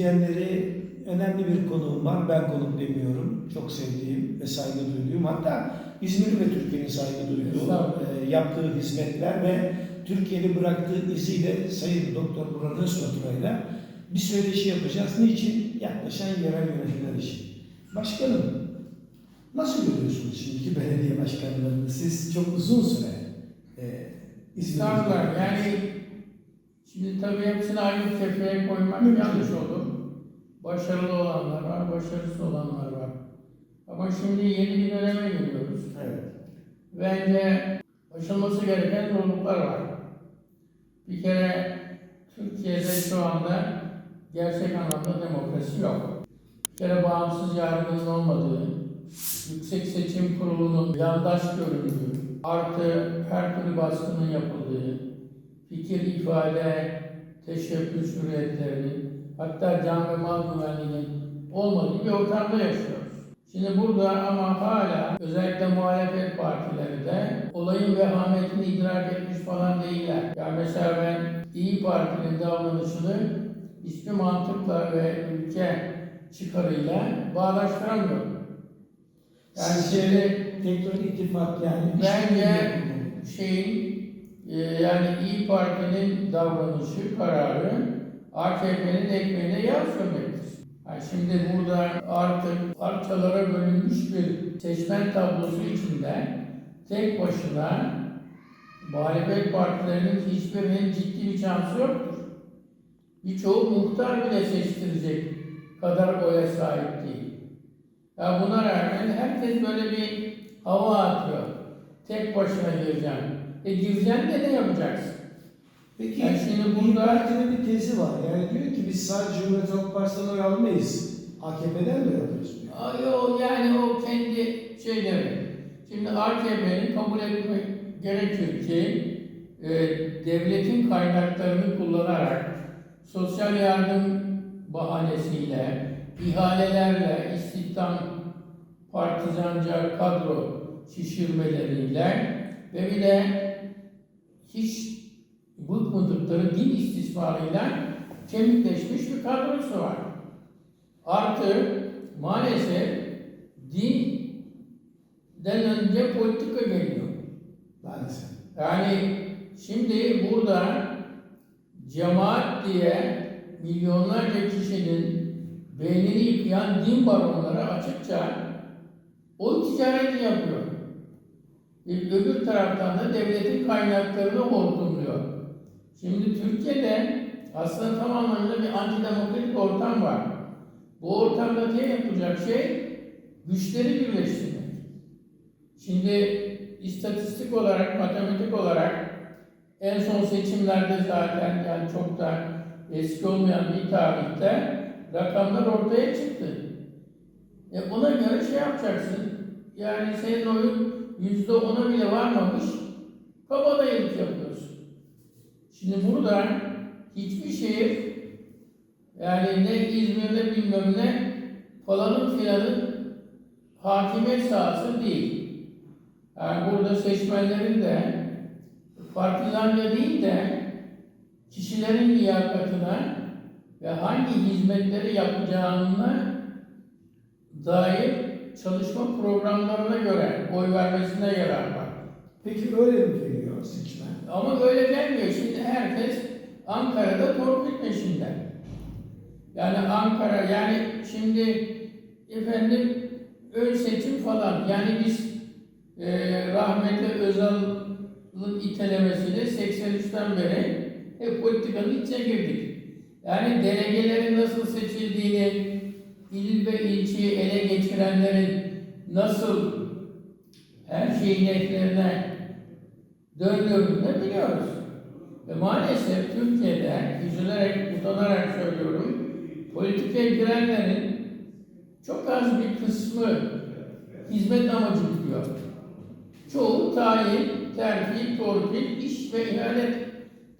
izleyenleri önemli bir konuğum var. Ben konuk demiyorum. Çok sevdiğim ve saygı duyduğum. Hatta İzmir ve Türkiye'nin saygı duyduğu e, yaptığı hizmetler ve Türkiye'de bıraktığı iziyle Sayın Doktor Murat Özfatura'yla bir söyleşi yapacağız. Niçin? Yaklaşan yerel yönetimler için. Başkanım, nasıl görüyorsunuz şimdiki belediye başkanlarını? Siz çok uzun süre e, İzmir'de. Yani şimdi tabii hepsini aynı kefeye koymak yanlış olur. Başarılı olanlar var, başarısız olanlar var. Ama şimdi yeni bir döneme giriyoruz. Evet. Bence aşılması gereken zorluklar var. Bir kere Türkiye'de şu anda gerçek anlamda demokrasi yok. Bir kere bağımsız yargının olmadığı, Yüksek Seçim Kurulu'nun yandaş göründüğü, artı her türlü baskının yapıldığı, fikir ifade, teşebbüs hürriyetlerinin, hatta can ve mal güvenliğinin olmadığı bir ortamda yaşıyoruz. Şimdi burada ama hala özellikle muhalefet partileri de olayın vehametini idrak etmiş falan değiller. Yani mesela ben İyi Parti'nin davranışını hiçbir mantıkla ve ülke çıkarıyla bağdaştıramıyorum. Yani şimdi tekrar ittifak yani Bence- işbirliği- şeyin e, yani İyi Parti'nin davranışı, kararı AKP'nin ekmeğine yağ sürmektir. Yani şimdi burada artık parçalara bölünmüş bir seçmen tablosu içinde tek başına muhalefet partilerinin hiçbirinin ciddi bir şansı yoktur. Birçoğu muhtar bile seçtirecek kadar oya sahip değil. Ya buna rağmen herkes böyle bir hava atıyor. Tek başına gireceğim. E gireceksin de ne yapacaksın? Peki Yani şimdi Parti'nin bir tezi var. Yani diyor ki biz sadece Cumhuriyet Halk Partisi'nden oy almayız. AKP'den de oy alıyoruz diyor. Ay, o yani o kendi şeyleri. Şimdi AKP'nin kabul etmek gerekir ki e, devletin kaynaklarını kullanarak sosyal yardım bahanesiyle, ihalelerle, istihdam partizanca kadro şişirmeleriyle ve bir de hiç bıkmadıkları din istismarıyla kemikleşmiş bir kadrosu var. Artı maalesef dinden önce politika geliyor. Maalesef. Yani şimdi burada cemaat diye milyonlarca kişinin beynini yıkayan din baronları açıkça o ticareti yapıyor. E, Öbür taraftan da devletin kaynaklarını hortumluyor. Şimdi Türkiye'de aslında tam anlamıyla bir antidemokratik ortam var. Bu ortamda tek yapacak şey güçleri birleştirmek. Şimdi istatistik olarak, matematik olarak en son seçimlerde zaten yani çok da eski olmayan bir tarihte rakamlar ortaya çıktı. E ona göre şey yapacaksın. Yani senin oyun yüzde ona bile varmamış kabadayılık yapıyorsun. Şimdi burada hiçbir şehir yani ne İzmir ne bilmem ne falanın filanın hakimiyet sahası değil. Yani burada seçmenlerin de partizanca değil de kişilerin liyakatına ve hangi hizmetleri yapacağına dair çalışma programlarına göre oy vermesine yarar var. Peki öyle mi geliyor seçmen? Ama öyle gelmiyor. Şimdi herkes Ankara'da torpil peşinde. Yani Ankara, yani şimdi efendim ön seçim falan. Yani biz e, rahmetli Özal'ın itelemesiyle 83'ten beri hep politikanın içine girdik. Yani delegelerin nasıl seçildiğini, il ve ilçeyi ele geçirenlerin nasıl her şeyin eklerine döndürdüğünü biliyoruz. Ve maalesef Türkiye'de üzülerek, utanarak söylüyorum, politikaya girenlerin çok az bir kısmı hizmet amacı gidiyor. Çoğu tayin, terfi, torpil, iş ve ihanet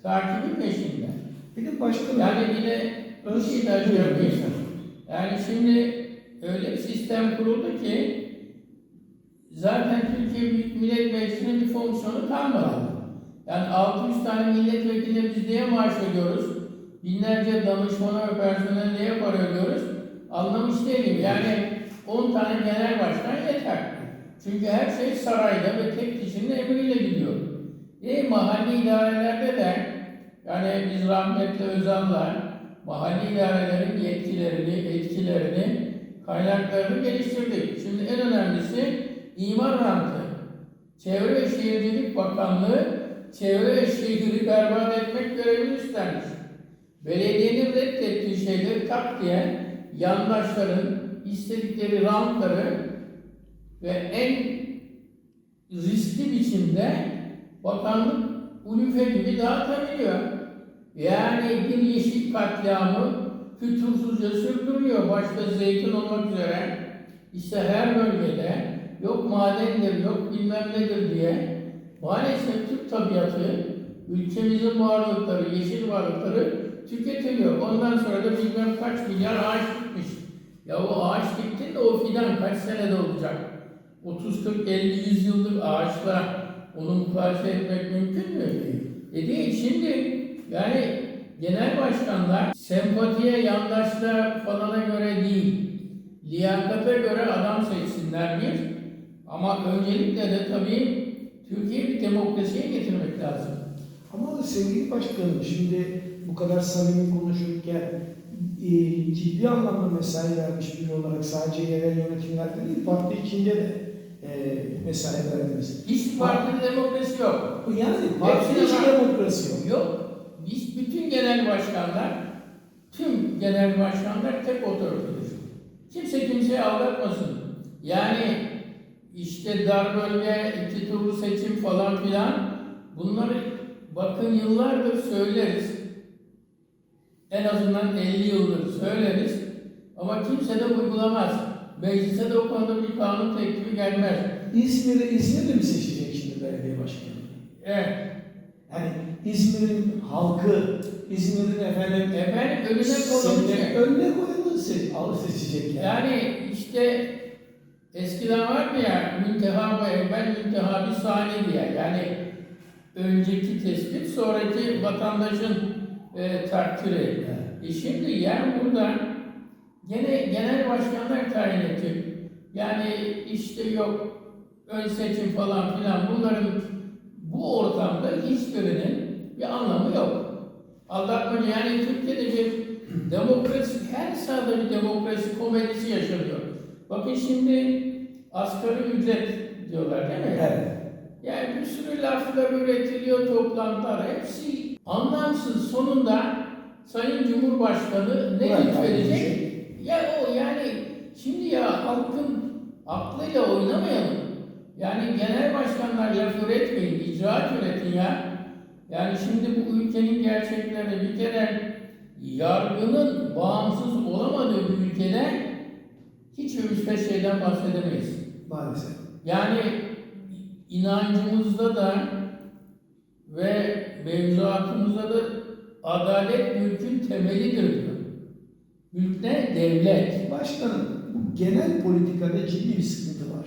takibi peşinde. Bir de başkanım. Yani de bir şey söyleyeyim. Yani şimdi öyle bir sistem kuruldu ki zaten Türkiye Büyük Millet Meclisi'nin bir fonksiyonu kalmadı. Yani 600 tane milletvekili biz niye maaş ödüyoruz? binlerce danışmana ve personel neye para ödüyoruz? Anlamış değilim. Yani 10 tane genel başkan yeter. Çünkü her şey sarayda ve tek kişinin emriyle gidiyor. E, mahalli idarelerde de yani biz rahmetli Özal'la mahalli idarelerin yetkilerini, etkilerini, kaynaklarını geliştirdik. Şimdi en önemlisi imar rantı. Çevre ve Şehircilik Bakanlığı çevre ve şehri berbat etmek görevini üstlenmiş. Belediyenin reddettiği şeyleri tak diye yandaşların istedikleri rantları ve en riskli biçimde bakanlık ulufe gibi dağıtabiliyor. Yani bir yeşil katliamı fütursuzca sürdürüyor. Başta zeytin olmak üzere işte her bölgede yok madendir, yok bilmem nedir diye maalesef Türk tabiatı, ülkemizin varlıkları, yeşil varlıkları tüketiliyor. Ondan sonra da bilmem kaç milyar ağaç dikmiş. Ya o ağaç diktin de o fidan kaç senede olacak? 30, 40, 50, 100 yıllık ağaçla onu mukayese etmek mümkün mü? E değil. Şimdi yani genel başkanlar sempatiye, yandaşla falana göre değil, liyakata göre adam seçsinler bir. Ama öncelikle de tabii Türkiye'yi bir demokrasiye getirmek lazım. Ama sevgili başkanım şimdi bu kadar samimi konuşurken e, ciddi anlamda mesai vermiş biri olarak sadece yerel yönetimlerde değil parti içinde de e, mesai verdiniz. Hiçbir partide demokrasi yok. Yani parti Hepsine içi var. demokrasi yok. Yok. Biz bütün genel başkanlar, tüm genel başkanlar tek otoritedir. Kimse kimseyi aldatmasın. Yani işte dar bölge, iki turlu seçim falan filan bunları bakın yıllardır söyleriz. En azından 50 yıldır söyleriz. Ama kimse de uygulamaz. Meclise de o konuda bir kanun teklifi gelmez. İzmir'de İzmir'de mi seçecek şimdi belediye başkanı? Evet. Yani İzmir'in halkı, İzmir'in efendim Efendim önüne. Seçecek, önüne koyulur se- al seçecek yani. Yani işte eskiden vardı ya münteha ve evvel münteha bir diye. Yani önceki tespit sonraki vatandaşın e, takdiri. E şimdi yani burada gene genel başkanlar tayin etti. Yani işte yok ön seçim falan filan bunların bu ortamda hiçbirinin bir anlamı yok. Aldatmaca yani Türkiye'de bir demokrasi, her sahada bir demokrasi komedisi yaşanıyor. Bakın şimdi asgari ücret diyorlar değil mi? Evet. Yani bir sürü laflar üretiliyor, toplantılar, hepsi anlamsız. Sonunda Sayın Cumhurbaşkanı ne lütfedecek? Ya o yani şimdi ya halkın aklıyla oynamayalım. Yani genel başkanlar laf üretmeyin, icraat üretin ya. Yani şimdi bu ülkenin gerçekleri bir kere yargının bağımsız olamadığı bir ülkede hiç beş şeyden bahsedemeyiz. Maalesef. Yani inancımızda da ve mevzuatımızda da adalet mülkün temelidir diyor. Mülk ne? Devlet. Başkanım, bu genel politikada ciddi bir sıkıntı var.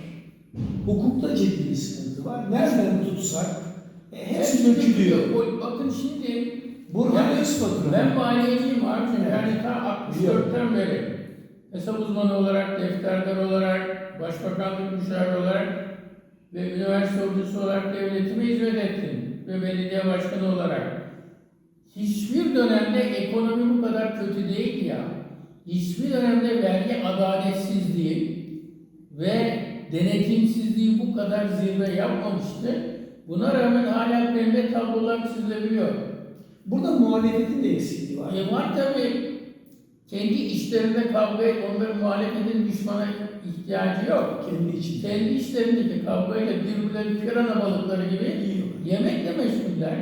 Hukukta ciddi bir sıkıntı var. Nereden tutsak e, hepsi dökülüyor. Bakın şimdi Burhan Yani ben maliyeciyim abicim. Yani ta 64'ten beri hesap uzmanı olarak, defterdar olarak, başbakanlık müşaviri olarak ve üniversite hocası olarak devletime hizmet ettim. Ve belediye başkanı olarak. Hiçbir dönemde ekonomi bu kadar kötü değil ya. Hiçbir dönemde vergi adaletsizliği ve denetimsizliği bu kadar zirve yapmamıştı. Buna rağmen hala pembe tablolar çizilebiliyor. Burada muhalefetin de eksikliği var. E var tabii. Kendi işlerinde kavga et, onların muhalefetin düşmana ihtiyacı yok. Kendi içinde. Kendi işlerindeki kavgayla birbirleri pirana balıkları gibi yemekle meşguller.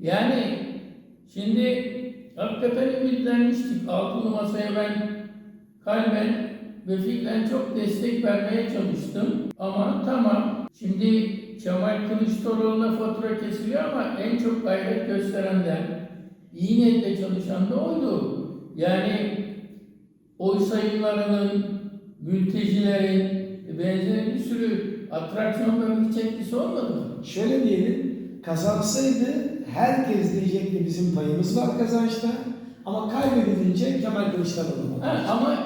Yani şimdi hakikaten ümitlenmiştik. Altılı masaya ben kalben ve fikren çok destek vermeye çalıştım. Ama tamam. Şimdi Kemal Kılıçdaroğlu'na fatura kesiliyor ama en çok gayret gösterenden, iyi niyetle çalışan da oydu. Yani oy sayımlarının, mültecilerin, benzeri bir sürü atraksiyonların hiç etkisi olmadı mı? Şöyle diyelim, kazansaydı herkes diyecek ki bizim payımız var kazançta ama kaybedilince Kemal Kılıçdaroğlu. Ama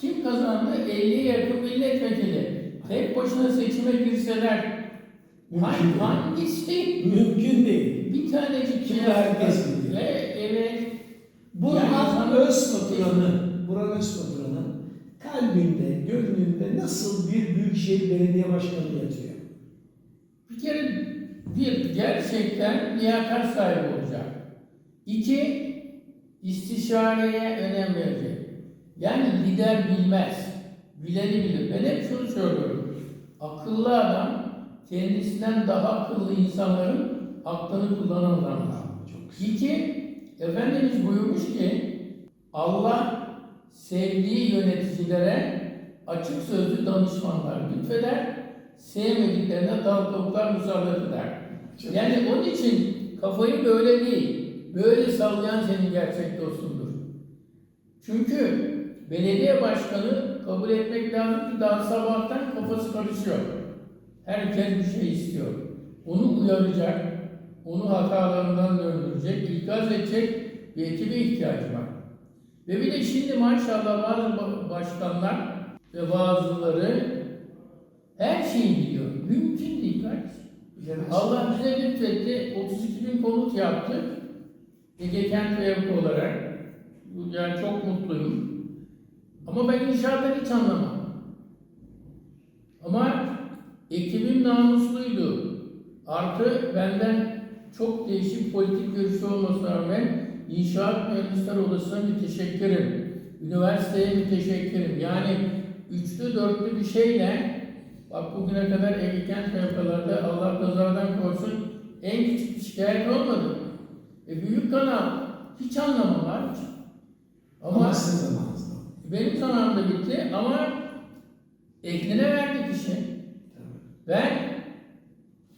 kim kazandı? 50'ye yakın milletvekili. Tek başına seçime girseler Mümkün hangi, değil. hangisi? Mümkün değil. Bir tanecik Şimdi şey herkes biliyor. Ve evet. Burhan Yani- Özfaturan'ın, Burhan Özfaturan'ın kalbinde, gönlünde nasıl bir büyükşehir belediye başkanı yatıyor? Bir kere bir gerçekten liyakat sahibi olacak. İki istişareye önem verecek. Yani lider bilmez. Bileni bilir. Ben hep şunu söylüyorum. Akıllı adam kendisinden daha akıllı insanların aklını kullanan güzel. İki, Efendimiz buyurmuş ki Allah sevdiği yöneticilere açık sözlü danışmanlar lütfeder, sevmediklerine dal toplar musallat eder. Yani onun için kafayı böyle değil, böyle sallayan senin gerçek dostundur. Çünkü belediye başkanı kabul etmek lazım ki daha sabahtan kafası karışıyor. Herkes bir şey istiyor. Onu uyaracak, onu hatalarından döndürecek, ikaz edecek bir ekibe ihtiyacı var. Ve bir de şimdi maşallah bazı ba- başkanlar ve bazıları her şeyi biliyor. Mümkün değil kardeşim. Bilemez. Allah bize lütfetti. 32 bin konut yaptık. Ege Kent ve Yapı olarak. Yani çok mutluyum. Ama ben inşaattan hiç anlamam. Ama ekibim namusluydu. Artı benden çok değişik politik görüşü olmasına rağmen İnşaat Mühendisler Odası'na müteşekkirim. Üniversiteye müteşekkirim. Yani üçlü dörtlü bir şeyle bak bugüne kadar ve Yapılarda Allah kazadan korusun en küçük bir şikayet olmadı. E büyük kanal hiç anlamam var. Ama Ama sizin zamanınızda. benim zamanımda bitti ama ekline verdik işi. Ben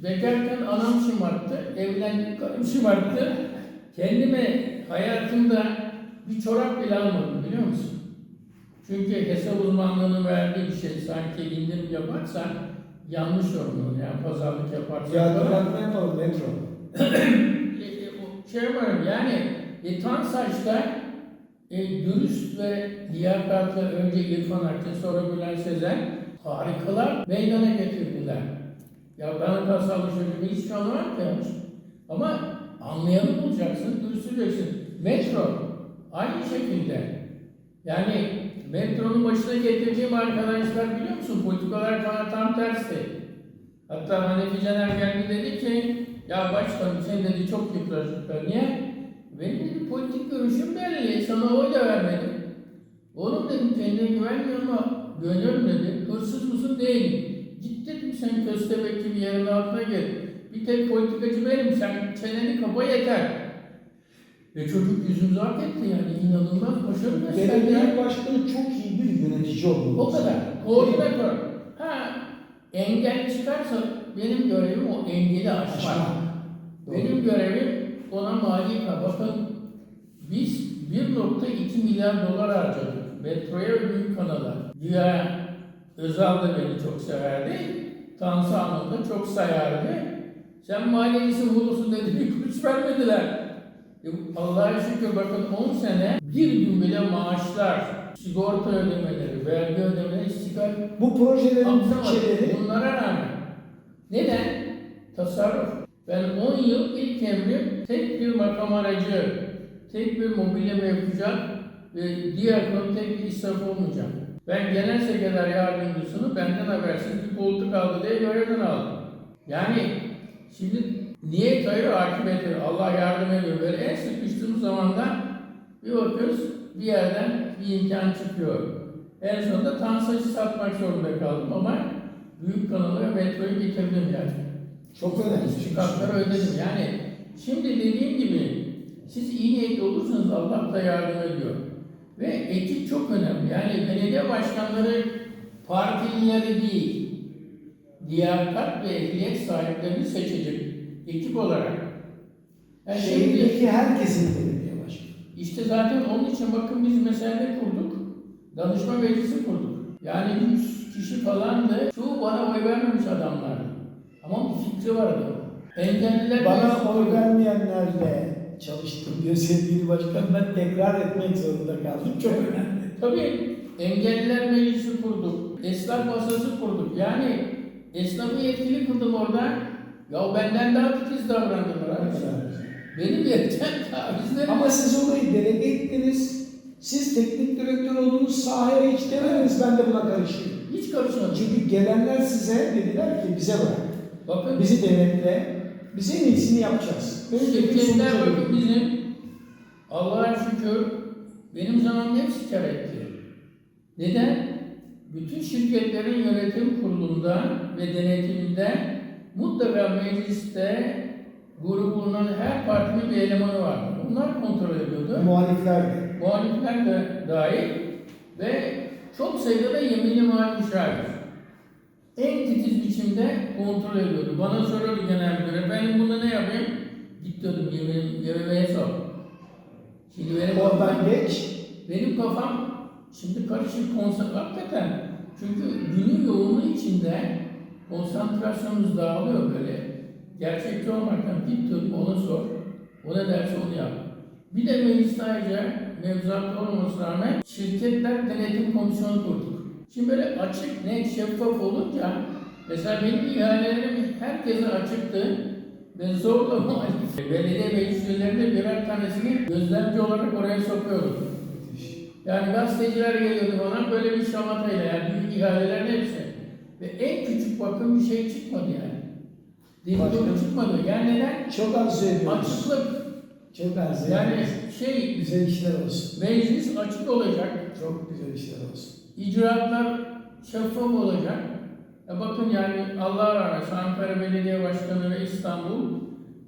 bekarken anam şımarttı, evlendim karım şımarttı. Kendime hayatımda bir çorap bile almadım biliyor musun? Çünkü hesap uzmanlığının verdiği bir şey sanki indirim yaparsan yanlış yorumluyor. Yani pazarlık yaparsan. Ya falan. bırakma yapalım metro. E, e, şey var yani e, Tansaç'ta e, dürüst ve liyakatlı önce İrfan Akçı sonra Bülent Sezen harikalar meydana getirdiler. Ya ben çocuk hiç anlamam ki. Ama anlayanı bulacaksın, dürüst olacaksın. Metro aynı şekilde. Yani metronun başına getirdiğim arkadaşlar biliyor musun? Politikalar bana tam tersi. Hatta Hanefi Caner geldi dedi ki ya başkanım sen dedi çok yıprattıklar. Niye? Benim dedi politik görüşüm belli. Sana oy da vermedim. Oğlum dedim kendine güvenmiyorum ama güveniyorum dedi. Hırsız mısın? Değilim. Git dedim sen köstebek gibi yerin altına gir. Bir tek politikacı benim. Sen çeneni kapa yeter. Ve çocuk yüzümüzü hak etti yani. inanılmaz başarı gösterdi. Belediye başkanı çok iyi bir yönetici olmalı. O kadar. Koordinatör. Ha, engel çıkarsa benim görevim o engeli aşmak. Aşmak. Benim görevim ona mali Bakın biz 1.2 milyar dolar harcadık. Metroya ve büyük kanala. Güya Özal da beni çok severdi. Tansu Hanım da çok sayardı. Sen maliyesi hulusun dedi kuruş vermediler. E, Allah'a şükür bakın 10 sene bir gün bile maaşlar, sigorta ödemeleri, vergi ödemeleri istikrar Bu projelerin bütçeleri Bunlara rağmen. Neden? Tasarruf. Ben 10 yıl ilk emrim tek bir makam aracı, tek bir mobilya yapacak ve diğer konu tek bir israf olmayacak. Ben genel sekreter yardımcısını benden habersiz bir koltuk aldı diye görevden aldım. Yani şimdi niyet hayır akıbet hayır. Allah yardım ediyor. Böyle en sıkıştığım zamanda bir bakıyoruz bir yerden bir imkan çıkıyor. En sonunda Tansaç'ı satmak zorunda kaldım ama büyük kanalı ve metroyu bitirdim yani. çok önemli. Çıkartları ödedim yani. Şimdi dediğim gibi siz iyi niyetli olursanız Allah da yardım ediyor. Ve ekip çok önemli. Yani belediye başkanları partilileri değil, liyakat ve ehliyet sahiplerini seçecek ekip olarak. Yani şimdi Şehirdeki herkesin belediye başkanı. işte zaten onun için bakın biz mesela ne kurduk? Danışma meclisi kurduk. Yani 100 kişi falandı. Çoğu bana oy vermemiş adamlar. Ama bir fikri vardı. Engelliler Bana oy vermeyenlerle çalıştım diyor sevgili başkan. Ben tekrar etmek zorunda kaldım. Çok önemli. Tabii engelliler meclisi kurduk. Esnaf masası kurduk. Yani esnafı yetkili kıldım orada. Ya benden daha titiz davrandılar abi. Benim yetten tavizlerim. Ama siz olayı delege ettiniz. Siz teknik direktör oldunuz, sahaya hiç demediniz ben de buna karışayım. hiç karışmadım. Çünkü gelenler size dediler ki bize bırak. Bakın Bizi denetle, biz en iyisini yapacağız. Bir şirketler bakın bizim Allah'a şükür benim zamanım hepsi kar etti. Neden? Bütün şirketlerin yönetim kurulunda ve denetiminde mutlaka mecliste grubu bulunan her partinin bir elemanı vardı. Onlar kontrol ediyordu. Muhalifler de. Muhalifler de dahil ve çok sayıda da yeminli müşavir. En titiz biçimde kontrol ediyordu. Bana soruyordu genel müdür, ben bunda ne yapayım? Git diyordum yemin, yemeğe sor. Şimdi benim Oradan kafam, geç. benim kafam şimdi karışık konsantre hakikaten. Çünkü günün yoğunluğu içinde konsantrasyonumuz dağılıyor böyle. Gerçekçi olmaktan git diyordum ona sor. O ne derse onu yap. Bir de meclis ayrıca mevzuatta olmamasına rağmen şirketler denetim komisyonu kurduk. Şimdi böyle açık, net, şeffaf olunca mesela benim ihalelerim herkese açıktı ve zorla muhalif belediye meclis üyelerinde birer tanesini gözlemci olarak oraya sokuyordum. Yani gazeteciler geliyordu bana böyle bir şamatayla yani büyük ihalelerin hepsi. Ve en küçük bakın bir şey çıkmadı yani. Dedikodu çıkmadı. Yani neden? Çok az söylüyoruz. Açıklık. Çok az Yani şey Güzel işler olsun. Meclis açık olacak, Çok güzel işler olsun. icraatlar şeffaf olacak. E bakın yani Allah rahmet Ankara Belediye Başkanı ve İstanbul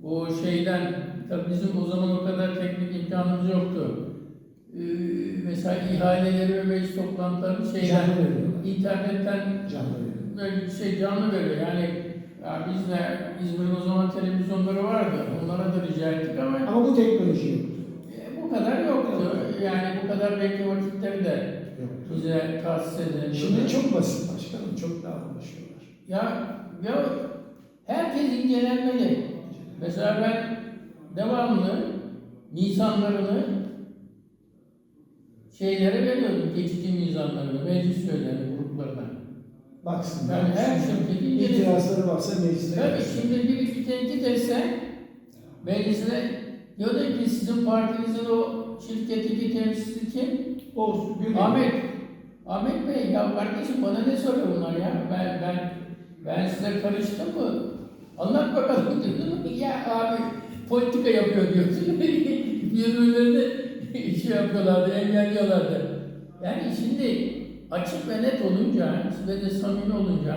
bu şeyden tabii bizim o zaman o kadar teknik imkanımız yoktu. Ee, mesela ihaleleri ve meclis toplantılarını şeyden internetten Canlı. Böyle şey canlı veriyor. Yani ya biz de İzmir'in o zaman televizyonları vardı. Onlara da rica ettik ama Ama bu teknoloji yok. e, bu kadar yoktu. Yani bu kadar belki vakitleri de Yok. bize tahsis edildi. Şimdi çok basit başkanım. Çok daha ulaşıyorlar. Ya, ya herkes incelenmeli. Mesela ben devamlı Nisanlarını şeylere veriyordum, geçici mizanlarını, meclis üyelerine, gruplarına. Baksın. Yani her incelesin. İtirazları varsa mecliste Tabii yapsın. şimdi bir iki tenkit etse meclisine diyordu ki sizin partinizin o şirketteki temsilcisi kim? Olsun. göreyim. Ahmet. Ahmet Bey ya kardeşim bana ne soruyor bunlar ya? Ben ben ben size karıştım mı? Anlat bakalım dedim. Ya abi politika yapıyor diyorsun. Birbirlerini şey yapıyorlardı, engelliyorlardı. Yani şimdi açık ve net olunca ve de samimi olunca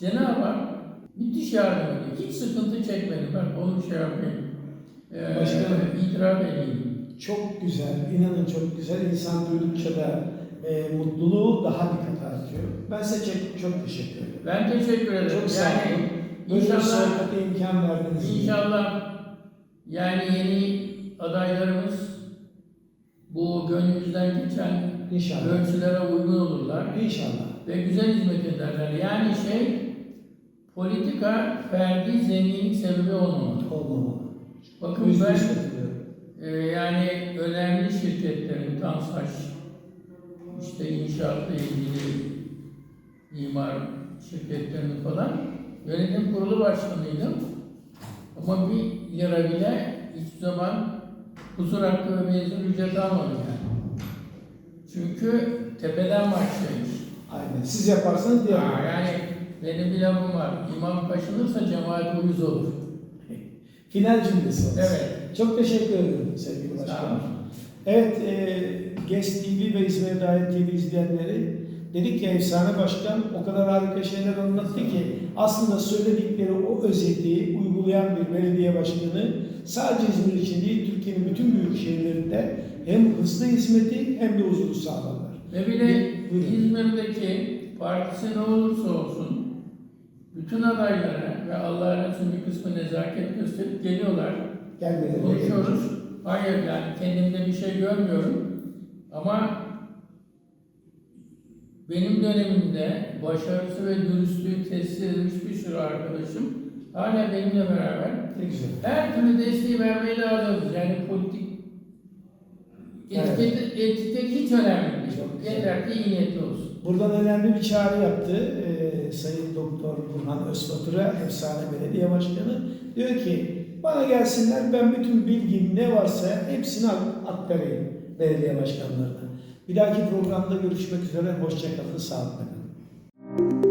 Cenab-ı Hak müthiş yardım ediyor. Hiç sıkıntı çekmedim. Ben onu şey yapmayayım. Ee, Başkanım. itiraf edeyim. Çok güzel. inanın çok güzel. İnsan duydukça da e, mutluluğu daha bir kat artıyor. Ben size çok, çok teşekkür ederim. Ben teşekkür ederim. Çok sağ yani olun. Bir inşallah sohbete imkan verdiniz. İnşallah yani yeni adaylarımız bu gönlümüzden geçen İnşallah. ölçülere uygun olurlar İnşallah. ve güzel hizmet ederler. Yani şey politika ferdi zenginlik sebebi olmamalı. Olmamalı. Bakın Yüzde ben e, yani önemli şirketlerin Tansaç işte inşaatla ilgili imar şirketlerinin falan yönetim kurulu başkanıydım. Ama bir lira bile hiçbir zaman huzur hakkı ve mezun ücret almadım yani. Çünkü tepeden başlamış. Aynen. Siz yaparsanız diğer. Ha, yani benim bir lafım var. İmam kaşınırsa cemaat uyuz olur. Final cümlesi. Evet. Çok teşekkür ederim sevgili başkanım. Evet, e, GES TV ve İzmir Dair TV izleyenleri dedik ya efsane başkan o kadar harika şeyler anlattı ki aslında söyledikleri o özeti uygulayan bir belediye başkanı sadece İzmir için değil Türkiye'nin bütün büyük şehirlerinde hem hızlı hizmeti hem de huzuru sağlarlar. Ve bir de Buyurun. İzmir'deki partisi ne olursa olsun bütün adaylara ve Allah'ın için bir kısmı nezaket gösterip geliyorlar. Gelmeleri Konuşuyoruz. Hayır yani kendimde bir şey görmüyorum. Ama benim dönemimde başarısı ve dürüstlüğü teslim edilmiş bir sürü arkadaşım Hala benimle beraber. Ne güzel. Her türlü desteği vermeye de hazırız. Yani politik Evet. etiket, etiket hiç önemli değil. Çok güzel. Yeter ki iyi niyetli olsun. Buradan önemli bir çağrı yaptı Ee, Sayın Doktor Burhan Özbatur'a, efsane belediye başkanı. Diyor ki bana gelsinler ben bütün bilgim ne varsa hepsini ak- aktarayım belediye başkanlarına. Bir dahaki programda görüşmek üzere. Hoşçakalın, sağlıkla kalın.